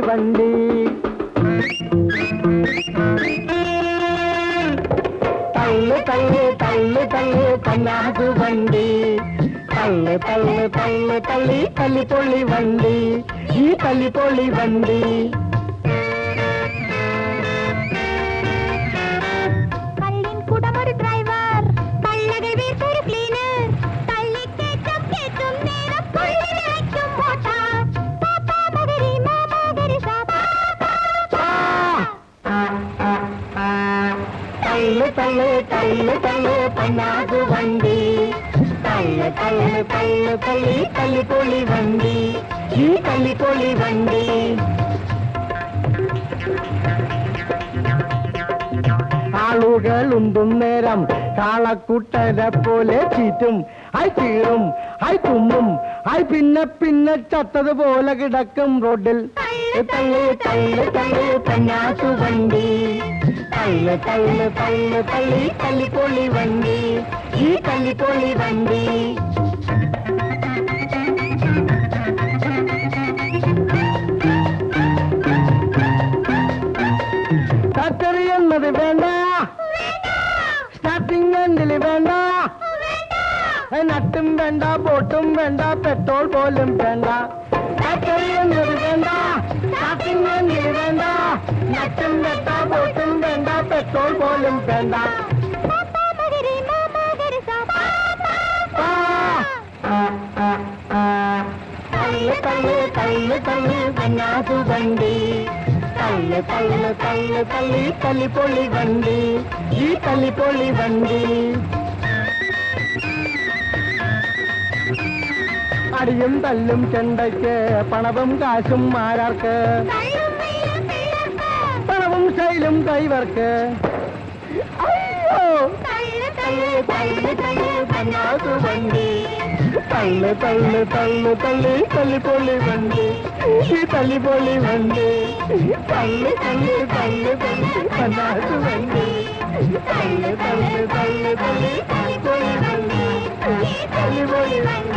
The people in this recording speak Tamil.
வண்டி தள்ளு தள்ளு தள்ளு தள்ளு பன்னாது வண்டி தள்ளு தள்ளு தள்ளு தள்ளி தள்ளி பொள்ளி வண்டி ஈ தள்ளி பொள்ளி வண்டி தள்ளு தள்ளு தள்ளு தள்ளு பன்னாது வண்டி தள்ளு தள்ளு தள்ளு தள்ளி தள்ளி பொள்ளி வண்டி ஈ தள்ளி பொள்ளி வண்டி ആളുകൾ ഉണ്ടും നേരം കാളക്കുട്ടനെ പോലെ ചീറ്റും ഐ ചീറും ഐ തുമ്മും ഐ പിന്നെ പിന്നെ ചത്തതുപോലെ കിടക്കും റോഡിൽ തള്ളു തള്ളു തള്ളു പന്നാസു വണ്ടി தள்ள தள்ள தள்ள தள்ளி தள்ளி போலி வண்டி ஈ தள்ளி போலி வண்டி. கத்தரி என்பது வேண்டாம் ஸ்டார்டிங் வேண்டில் வேண்டாம் நட்டும் வேண்டா போட்டும் வேண்டா பெட்ரோல் போலும் வேண்டா. வேண்டா? வேண்டா. நட்டும் வேண்டா போட்டும் പോലും വേണ്ട பாப்பா மகரி மாமா கரிசா തള്ളു തള്ളു തള്ളു തള്ളു കന്നാസു വണ്ടി തള്ളു തള്ളു തള്ളു തള്ളി തല്ലിപ്പൊളി വണ്ടി ഈ തല്ലിപ്പൊളി വണ്ടി അടിയും തല്ലും ചെണ്ടയ്ക്ക് പണവും കാശും ആരാർക്ക് கையும் செயலும் கைவர்க்க ஐயோ! தள்ளு தள்ளு தள்ளு தள்ளு பண்ணாது வண்டி. தள்ளு தள்ளு தள்ளு தள்ளு தள்ளி போலி வண்டி. தள்ளி போலி வண்டி. தள்ளு தள்ளு தள்ளு தள்ளு பண்ணாது வண்டி. தள்ளு தள்ளு தள்ளு தள்ளு தள்ளி போலி வண்டி.